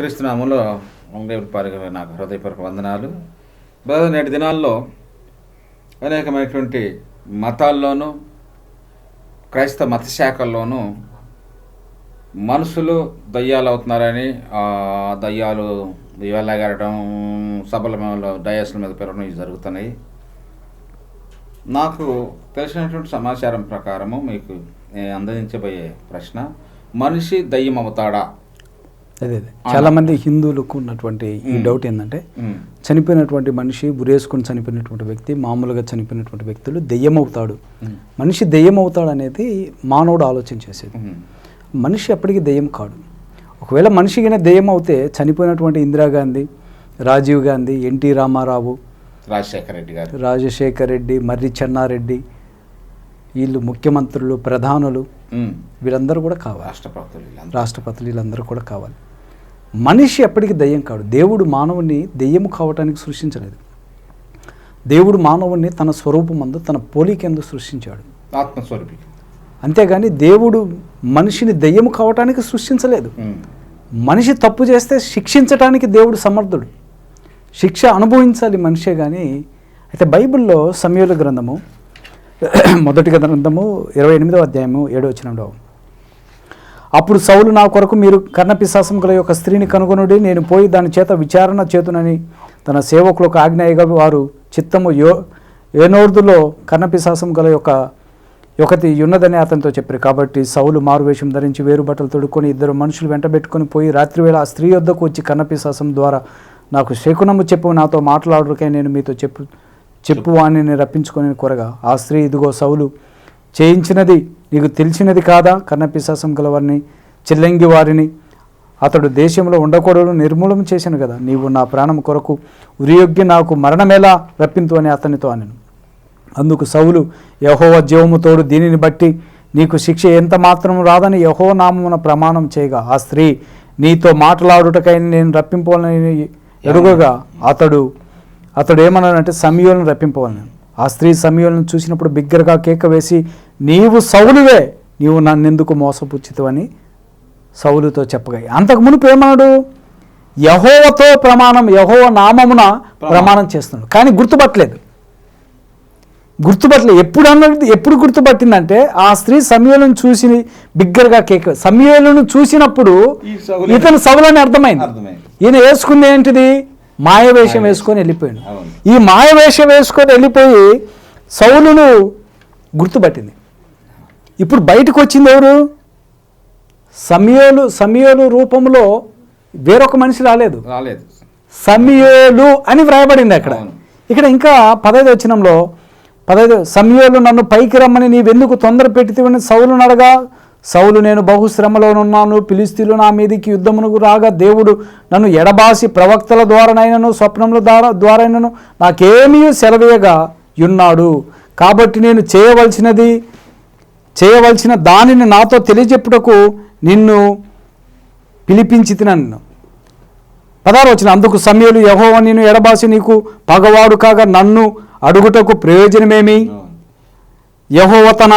క్రీస్తునామంలో దేవుడి పారిగా నాకు హృదయపూర్వక వందనాలు. బ్రదర్ నేటి దినాల్లో అనేకమైనటువంటి మతాల్లోనూ క్రైస్తవ మత శాఖల్లోనూ మనుషులు దయ్యాలు అవుతున్నారని దయ్యాలు వెళ్ళగలడం సభల మీద మీద పెరగడం ఇవి జరుగుతున్నాయి. నాకు తెలిసినటువంటి సమాచారం ప్రకారము మీకు నేను అందించబోయే ప్రశ్న మనిషి దయ్యం అవుతాడా అదే అదే. చాలా మంది హిందువులకు ఉన్నటువంటి ఈ డౌట్ ఏంటంటే చనిపోయినటువంటి మనిషి ఉరేసుకొని చనిపోయినటువంటి వ్యక్తి మామూలుగా చనిపోయినటువంటి వ్యక్తులు దెయ్యం అవుతాడు మనిషి దెయ్యం అవుతాడు అనేది మానవుడు ఆలోచన చేసేది మనిషి అప్పటికి దెయ్యం కాడు. ఒకవేళ మనిషిగానే దెయ్యం అవుతే చనిపోయినటువంటి ఇందిరాగాంధీ రాజీవ్ గాంధీ ఎన్టీ రామారావు రాజశేఖర రెడ్డి గారు. రాజశేఖర్ రెడ్డి మర్రి చెన్నారెడ్డి వీళ్ళు ముఖ్యమంత్రులు ప్రధానులు వీళ్ళందరూ కూడా కావాలి. రాష్ట్రపతులు. రాష్ట్రపతులు వీళ్ళందరూ కూడా కావాలి. మనిషి ఎప్పటికీ దయ్యం కాడు. దేవుడు మానవుని దెయ్యం కావటానికి సృష్టించలేదు. దేవుడు మానవుని తన స్వరూపమందు తన పోలికెందు సృష్టించాడు. ఆత్మస్వరూపి. అంతేగాని దేవుడు మనిషిని దెయ్యం కావటానికి సృష్టించలేదు. మనిషి తప్పు చేస్తే శిక్షించటానికి దేవుడు సమర్థుడు. శిక్ష అనుభవించాలి మనిషే కానీ అయితే బైబిల్లో సమయాల గ్రంథము మొదటి గ్రంథము ఇరవై ఎనిమిదవ అధ్యాయము ఏడో వచ్చినంలో అప్పుడు సౌలు నా కొరకు మీరు కర్ణపిశాసం గల యొక్క స్త్రీని కనుగొనుడి. నేను పోయి దాని చేత విచారణ చేతునని తన సేవకులకు ఆజ్ఞాయగా వారు చిత్తము యో ఏనోర్దులో కర్ణపిశాసం గల యొక్క ఒకటి ఉన్నదని అతనితో చెప్పారు. కాబట్టి సౌలు మారువేషం ధరించి వేరు బట్టలు తొడుక్కొని ఇద్దరు మనుషులు వెంటబెట్టుకుని పోయి రాత్రివేళ ఆ స్త్రీ వద్దకు వచ్చి కన్నపిశాసం ద్వారా నాకు శకునము చెప్పు నాతో మాట్లాడుకై నేను మీతో చెప్పు చెప్పు వాణ్ణి రప్పించుకొని కొరగా ఆ స్త్రీ ఇదిగో సౌలు చేయించినది నీకు తెలిసినది కాదా? కన్నపిశాసం గలవారిని చిల్లంగి వారిని. అతడు దేశంలో ఉండకూడదు నిర్మూలన చేశాను కదా. నీవు నా ప్రాణం కొరకు ఉరియోగ్య నాకు మరణమేలా రప్పింతు అని అతనితో అనను. అందుకు సౌలు యహోవ జీవము తోడు దీనిని బట్టి నీకు శిక్ష ఎంత మాత్రం రాదని యహో నామమున ప్రమాణం చేయగా ఆ స్త్రీ నీతో మాట్లాడుటకై నేను రప్పింపవాలని ఎరుగగా అతడు అతడు ఏమన్నాడంటే సమయంలో రప్పింపవాలని. ఆ స్త్రీ సమయోలను చూసినప్పుడు బిగ్గరగా కేక వేసి నీవు సౌలువే నీవు నన్నెందుకు మోసపుచ్చితవని సౌలుతో చెప్పగా అంతకు మునుపు ఏమన్నాడు? యహోవతో ప్రమాణం యహోవ నామమున ప్రమాణం. చేస్తున్నాడు. కానీ గుర్తుపట్టలేదు. గుర్తుపట్టలే ఎప్పుడు అన్నది ఎప్పుడు గుర్తుపట్టిందంటే ఆ స్త్రీ సమయాలను చూసి బిగ్గరగా కేక సమయాలను చూసినప్పుడు ఇతను సౌలని అర్థమైంది. అర్థమైంది. ఈయన వేసుకుంది ఏంటిది? మాయవేషం వేసుకొని వెళ్ళిపోయాడు. ఈ మాయవేషం వేసుకొని వెళ్ళిపోయి సౌలును గుర్తుపట్టింది. ఇప్పుడు బయటకు వచ్చింది ఎవరు? సమయోలు సమయోలు రూపంలో వేరొక మనిషి రాలేదు. రాలేదు. సమయోలు అని వ్రాయబడింది అక్కడ. ఇక్కడ ఇంకా పదహైదు వచనంలో పదహైదు సమయోలు నన్ను పైకి రమ్మని నీవెందుకు తొందర పెట్టితివని సౌలు నడగా సౌలు నేను బహుశ్రమలోనున్నాను. పిలిస్తీలు నా మీదికి యుద్ధమునకు రాగా దేవుడు నన్ను ఎడబాసి ప్రవక్తల ద్వారానైనను స్వప్నముల ద్వారా ద్వారానను నాకేమీ సెలవేయగా ఉన్నాడు. కాబట్టి నేను చేయవలసినది చేయవలసిన దానిని నాతో తెలియజెప్పుటకు నిన్ను పిలిపించి నన్ను పదారు వచ్చిన అందుకు సమయలు యహోవ నేను ఎడబాసి నీకు పగవాడు కాగా నన్ను అడుగుటకు ప్రయోజనమేమి. యహోవ తన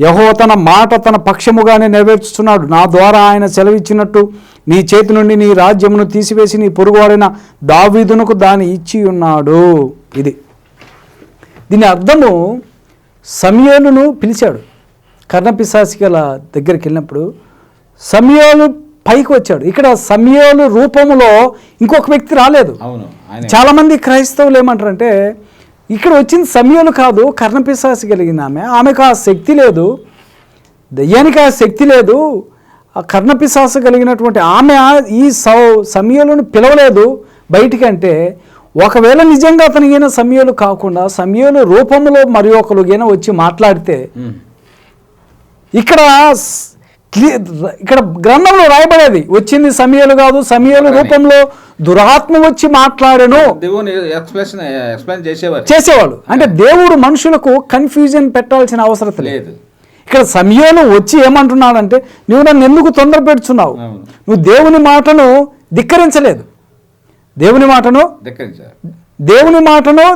యహోవ తన మాట తన పక్షముగానే నెరవేర్చుతున్నాడు నా ద్వారా ఆయన సెలవిచ్చినట్టు నీ చేతి నుండి నీ రాజ్యమును తీసివేసి నీ పొరుగువాడైన దావీదునకు దాన్ని ఇచ్చి ఉన్నాడు. ఇది. దీని అర్థము సమయోలును పిలిచాడు. కర్ణపిశాసి గల దగ్గరికి వెళ్ళినప్పుడు సమయోలు పైకి వచ్చాడు. ఇక్కడ సమయోలు రూపములో ఇంకొక వ్యక్తి రాలేదు. అవును ఆయన. చాలా మంది క్రైస్తవులు ఏమంటారంటే ఇక్కడ వచ్చింది సమయాలు కాదు కర్ణపిశాసి కలిగిన ఆమె. ఆమెకు ఆ శక్తి లేదు. దయ్యానికి ఆ శక్తి లేదు. ఆ కర్ణపిశాస కలిగినటువంటి ఆమె ఈ సౌ సమయాలను పిలవలేదు బయటికంటే. ఒకవేళ నిజంగా అతనికైనా సమయాలు కాకుండా సమయాలు రూపంలో మరి ఒకరుగైనా వచ్చి మాట్లాడితే ఇక్కడ ఇక్కడ గ్రంథంలో రాయబడేది వచ్చింది సమయాలు కాదు సమయాలు రూపంలో దురాత్మ వచ్చి మాట్లాడెను. చేసేవాళ్ళు. అంటే దేవుడు మనుషులకు కన్ఫ్యూజన్ పెట్టాల్సిన అవసరం లేదు. ఇక్కడ సమయంలో వచ్చి ఏమంటున్నాడంటే నువ్వు నన్ను ఎందుకు తొందర పెడుతున్నావు అవును. నువ్వు దేవుని మాటను ధిక్కరించలేదు. దేవుని మాటను దేవుని మాటను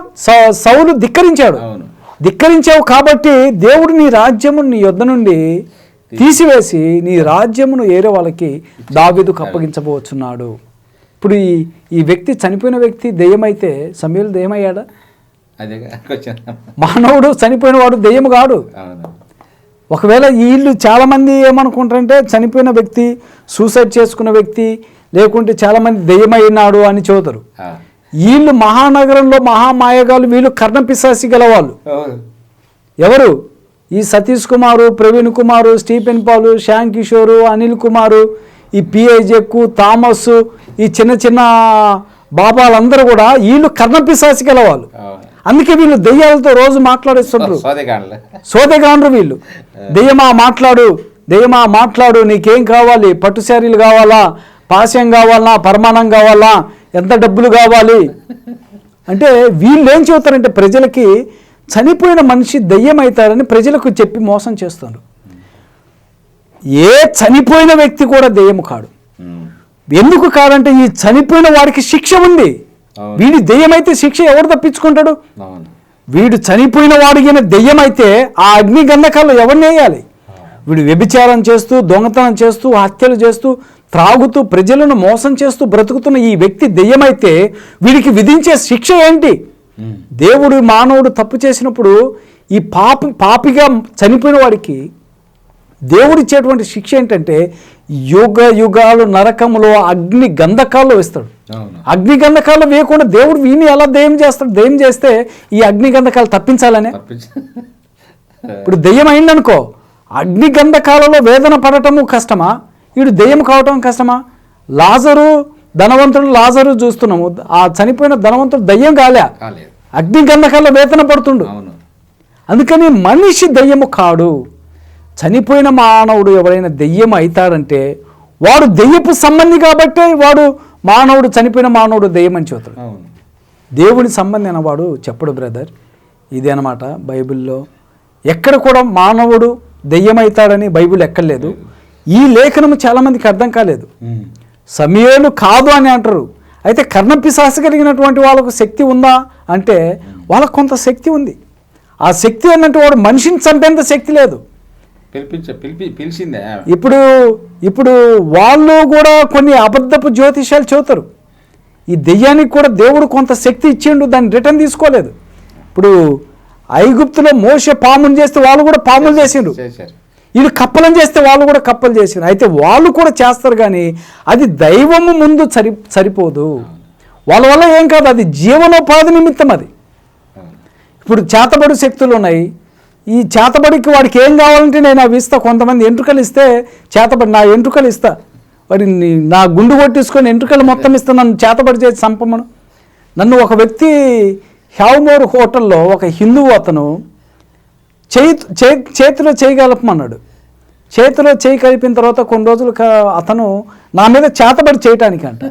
సౌలు ధిక్కరించాడు. ధిక్కరించావు కాబట్టి దేవుడు నీ రాజ్యము నీ యొద్ద నుండి తీసివేసి నీ రాజ్యమును ఏరే వాళ్ళకి దావీదుకు అప్పగించబోచున్నాడు ఇప్పుడు ఈ ఈ వ్యక్తి చనిపోయిన వ్యక్తి దెయ్యమైతే సమయంలో దెయ్యమయ్యాడా? మానవుడు చనిపోయిన వాడు దెయ్యం కాడు ఒకవేళ వీళ్ళు చాలామంది ఏమనుకుంటారంటే చనిపోయిన వ్యక్తి సూసైడ్ చేసుకున్న వ్యక్తి లేకుంటే చాలామంది దెయ్యమైనాడు అని ఆ. వీళ్ళు మహానగరంలో మహామాయగాలు వీళ్ళు కర్ణపిశాసి గలవాళ్ళు. ఎవరు? ఈ సతీష్ కుమారు ప్రవీణ్ కుమారు స్టీఫెన్ పాలు శ్యామ్ కిషోరు అనిల్ కుమారు ఈ పిఐ జక్కు థామస్ ఈ చిన్న చిన్న బాబాలందరూ కూడా వీళ్ళు కర్ణపిశాసి అవును. అందుకే వీళ్ళు దెయ్యాలతో రోజు మాట్లాడేస్తుంటారు సోదగాండ్రు వీళ్ళు. దెయ్యమా మాట్లాడు. దెయ్యమా మాట్లాడు. నీకేం కావాలి? పట్టు శారీలు కావాలా? పాశ్యం కావాలా? పరమాణం కావాలా? ఎంత డబ్బులు కావాలి? అంటే వీళ్ళు ఏం చెబుతారంటే ప్రజలకి చనిపోయిన మనిషి దెయ్యం అవుతారని ప్రజలకు చెప్పి మోసం చేస్తారు ఏ చనిపోయిన వ్యక్తి కూడా దెయ్యము కాడు. ఎందుకు కాదంటే ఈ చనిపోయిన వాడికి శిక్ష ఉంది. వీడి దెయ్యమైతే శిక్ష ఎవరు తప్పించుకుంటాడు? వీడు చనిపోయిన వాడిగిన దెయ్యమైతే ఆ అగ్ని గంధకాల్లో ఎవరిని వేయాలి? వీడు వ్యభిచారం చేస్తూ దొంగతనం చేస్తూ హత్యలు చేస్తూ త్రాగుతూ ప్రజలను మోసం చేస్తూ బ్రతుకుతున్న ఈ వ్యక్తి దెయ్యమైతే వీడికి విధించే శిక్ష ఏంటి. దేవుడు మానవుడు తప్పు చేసినప్పుడు ఈ పాపి పాపిగా చనిపోయిన వాడికి దేవుడు ఇచ్చేటువంటి శిక్ష ఏంటంటే యుగ యుగాలు నరకములో అగ్ని గంధకాల్లో వేస్తాడు. అగ్ని గంధకాలు వేయకుండా దేవుడు వీని ఎలా దెయ్యం చేస్తాడు? దెయ్యం చేస్తే ఈ అగ్ని గంధకాలు తప్పించాలనే? తప్పించి ఇప్పుడు దెయ్యం అయిందనుకో అగ్ని గంధకాలలో వేదన పడటము కష్టమా? వీడు దెయ్యం కావటం కష్టమా? లాజరు ధనవంతుడు లాజరు చూస్తున్నాము. ఆ చనిపోయిన ధనవంతుడు దయ్యం కాలే. అగ్ని గంధకాల్లో వేతన పడుతుండు. అందుకని మనిషి దెయ్యము కాడు. చనిపోయిన మానవుడు ఎవరైనా దెయ్యం అవుతాడంటే వాడు దెయ్యపు సంబంధి కాబట్టే వాడు మానవుడు చనిపోయిన మానవుడు దెయ్యం అని చెబుతాడు. దేవుని సంబంధి అన్నవాడు చెప్పడు బ్రదర్. ఇది అనమాట బైబిల్లో. ఎక్కడ కూడా మానవుడు దెయ్యమవుతాడని బైబిల్ ఎక్కర్లేదు. ఈ లేఖనము చాలామందికి అర్థం కాలేదు. సమయాలు కాదు అని అంటారు. అయితే కర్ణపిశాసి కలిగినటువంటి వాళ్ళకు శక్తి ఉందా అంటే వాళ్ళకు కొంత శక్తి ఉంది. ఆ శక్తి అన్నట్టు వాడు మనిషిని చంపేంత శక్తి లేదు. పిలిపించ పిలిపి పిలిచిందే. ఇప్పుడు ఇప్పుడు వాళ్ళు కూడా కొన్ని అబద్ధపు జ్యోతిషాలు చెబుతారు. ఈ దెయ్యానికి కూడా దేవుడు కొంత శక్తి ఇచ్చిండు దాన్ని రిటర్న్ తీసుకోలేదు. ఇప్పుడు ఐగుప్తులో మోసే పాముని చేస్తే వాళ్ళు కూడా పాములు చేశారు. వీళ్ళు కప్పలం చేస్తే వాళ్ళు కూడా కప్పలు చేసిన అయితే వాళ్ళు కూడా చేస్తారు కానీ అది దైవము ముందు సరి సరిపోదు. వాళ్ళ వల్ల ఏం కాదు అది జీవనోపాధి నిమిత్తం అది. ఇప్పుడు చేతబడి శక్తులు ఉన్నాయి. ఈ చేతబడికి వాడికి ఏం కావాలంటే నేను అవి ఇస్తా. కొంతమంది ఎంట్రుకలు ఇస్తే చేతబడి నా ఎంట్రుకలు ఇస్తా. వాడి నా గుండు కొట్టించుకొని ఎంట్రుకలు మొత్తం ఇస్తా. నన్ను చేతబడి చేసి చంపమను. నన్ను ఒక వ్యక్తి హ్యావ్మోర్ హోటల్లో ఒక హిందువు అతను చేయి చేతిలో చేయి కలపమన్నాడు. చేతిలో చేయి కలిపిన తర్వాత కొన్ని రోజులు అతను నా మీద చేతబడి చేయటానికి అంట.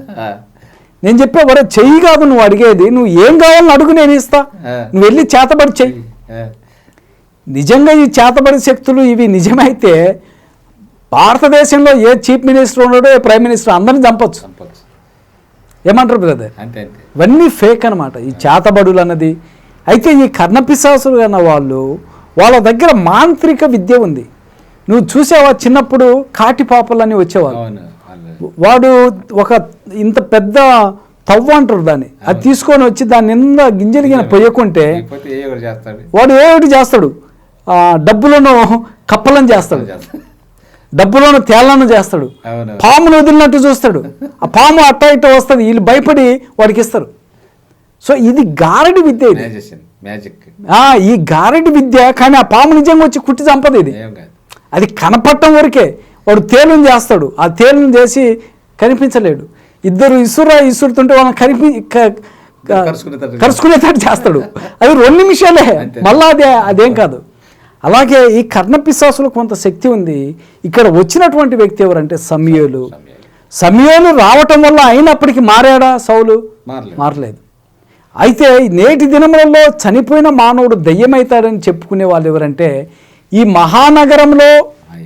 నేను చెప్పే వరే చెయ్యి కాదు నువ్వు అడిగేది నువ్వు ఏం కావాలని అడుగు నేను ఇస్తా. నువ్వు వెళ్ళి చేతబడి చెయ్యి. నిజంగా ఈ చేతబడి శక్తులు ఇవి నిజమైతే భారతదేశంలో ఏ చీఫ్ మినిస్టర్ ఉన్నాడో ఏ ప్రైమ్ మినిస్టర్ అందరిని చంపొచ్చు. ఏమంటారు బ్రదర్? ఇవన్నీ ఫేక్ అనమాట ఈ చేతబడులు అన్నది. అయితే ఈ కర్ణపిశాసులు అన్న వాళ్ళు వాళ్ళ దగ్గర మాంత్రిక విద్య ఉంది. నువ్వు చూసావా చిన్నప్పుడు కాటి పాపలని వచ్చేవాళ్ళు? అవును వాళ్ళు వాడు ఒక ఇంత పెద్ద తవ్వ అంటారు దాన్ని. అది తీసుకొని వచ్చి దాని నింద గింజలిగిన పొయ్యకుంటే వాడు ఏ ఒకటి చేస్తాడు? డబ్బులను కప్పలను చేస్తాడు. డబ్బులను తేళ్ళను చేస్తాడు. పామును వదిలినట్టు చూస్తాడు. ఆ పాము అట్ట ఇట్ట వస్తుంది. వీళ్ళు భయపడి వాడికి ఇస్తారు. సో ఇది గారడి విద్య ఇది. మ్యాజిక్ ఈ గారడి విద్య కానీ ఆ పాము నిజంగా వచ్చి కుట్టి చంపదు ఇది. అది కనపడటం వరకే వాడు తేలుని చేస్తాడు. ఆ తేలుని చేసి కనిపించలేడు. ఇద్దరు ఇసుర ఇసురుతుంటే వాళ్ళని కనిపి కరుచుకునేటట్టు చేస్తాడు. అది రెండు నిమిషాలే. మళ్ళా అదే అదేం కాదు. అలాగే ఈ కర్ణపిశాసులకు కొంత శక్తి ఉంది. ఇక్కడ వచ్చినటువంటి వ్యక్తి ఎవరంటే సమయలు. సమయాలు. రావటం వల్ల అయినప్పటికీ మారాడా సౌలు? మారలేదు. అయితే నేటి దినములలో చనిపోయిన మానవుడు దయ్యమవుతాడని చెప్పుకునే వాళ్ళు ఎవరంటే ఈ మహానగరంలో.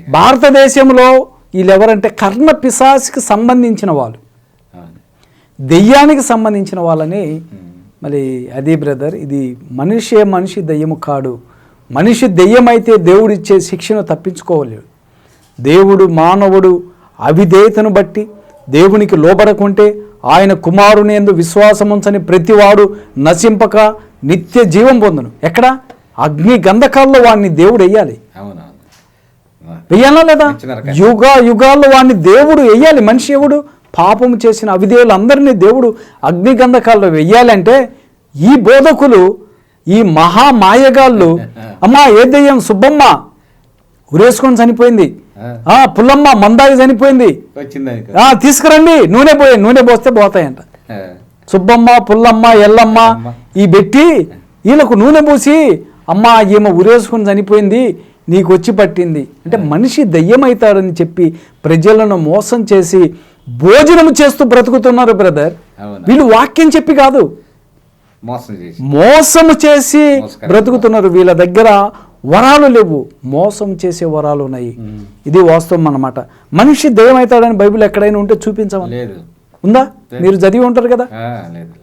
భారతదేశంలో వీళ్ళు ఎవరంటే కర్ణ పిశాసికి సంబంధించిన వాళ్ళు దెయ్యానికి సంబంధించిన వాళ్ళని. మరి అదే బ్రదర్ ఇది మనిషే మనిషి దెయ్యము కాడు మనిషి దెయ్యమైతే దేవుడిచ్చే శిక్షను తప్పించుకోలేడు దేవుడు మానవుడు అవిధేయతను బట్టి దేవునికి లోబడకుంటే ఆయన కుమారుని ఎందు విశ్వాసముంచని ప్రతివాడు నశింపక నిత్య జీవం పొందును. ఎక్కడ? అగ్ని గంధకాల్లో వాడిని దేవుడు వెయ్యాలి వెయ్యాలా లేదా. యుగ యుగాల్లో వాడిని దేవుడు వెయ్యాలి మనిషి ఎవడు? పాపము చేసిన అవిధేయులందరినీ దేవుడు అగ్నిగంధకాల్లో వెయ్యాలంటే ఈ బోధకులు ఈ మహా మాయగాళ్ళు అమ్మా ఏ దెయ్యం సుబ్బమ్మ? ఉరేసుకొని చనిపోయింది. ఆ, పుల్లమ్మ మందాగి చనిపోయింది. తీసుకురండి. నూనె పోయి నూనె పోస్తే పోతాయంట. సుబ్బమ్మ పుల్లమ్మ ఎల్లమ్మ. ఈ పెట్టి వీళ్ళకు నూనె పూసి అమ్మ ఈమె ఉరేసుకుని చనిపోయింది నీకు వచ్చి పట్టింది. అంటే మనిషి దయ్యమవుతాడని చెప్పి ప్రజలను మోసం చేసి భోజనం చేస్తూ బ్రతుకుతున్నారు బ్రదర్. వీళ్ళు వాక్యం చెప్పి కాదు. మోసం చేసి. మోసము చేసి. బ్రతుకుతున్నారు. వీళ్ళ దగ్గర వరాలు లేవు. మోసం చేసే వరాలు ఉన్నాయి. ఇది వాస్తవం అన్నమాట. మనిషి దయ్యమవుతాడని బైబిల్ ఎక్కడైనా ఉంటే చూపించమని. లేదు. ఉందా? మీరు చదివి ఉంటారు కదా? ఆ, లేదు. లేదు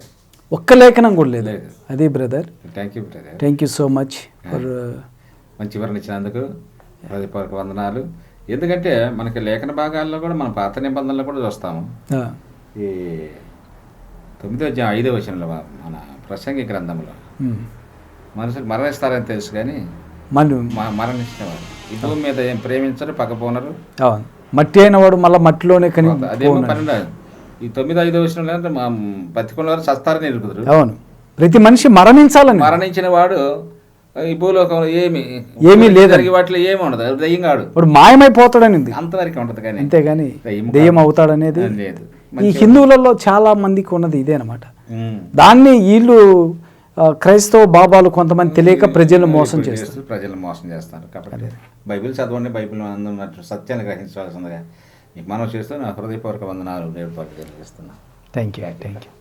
ఒక్క లేఖనం కూడా లేదు. అదే brother. Thank you brother thank you so much for మంచి వివరణ ఇచ్చినందుకు హృదయపూర్వక వందనాలు. ఎందుకంటే మనకి లేఖన భాగాల్లో కూడా మన పాత నిబంధనలు కూడా చూస్తాము. ఈ తొమ్మిదో ఐదో వచనంలో మన ప్రసంగి గ్రంథంలో. మనుషులు మరణిస్తారని తెలుసు కానీ మన మ- మరణించినవారు ఈ భూమి మీద ఏం ప్రేమించరు పక్కపోనరు అవును. మట్టి అయిన వాడు మళ్ళీ మట్టిలోనే కని. పన్నెండు ఈ తొమ్మిదో ఐదో అంటే మా బతికున్న వారు సస్తారని ఎరుగుదురు. అవును. ప్రతి మనిషి మరణించాలని. మరణించిన వాడు ఈ భూలోకంలో ఏమి ఏమీ. జరిగే వాటిలో ఏమి ఉండదు. దయ్యం కాడు వాడు మాయమైపోతాడని అంతవరకు ఉంటది కానీ. అంతేగాని దయ్యం అవుతాడనేది లేదు. ఈ హిందువులలో చాలా మందికి ఉన్నది ఇదే అనమాట. దాన్ని వీళ్ళు క్రైస్తవ బాబాలు కొంతమంది తెలియక ప్రజలను మోసం చేస్తారు. చేస్తూ ప్రజలను మోసం చేస్తారు కాబట్టి బైబిల్ చదవండి బైబిల్ అందున్నట్టు సత్యాన్ని గ్రహించవలసిందిగా మీకు మనం చేస్తూ నా హృదయపూర్వక వందనాలు నేర్పాటు తెలియజేస్తున్నాను. Thank you thank you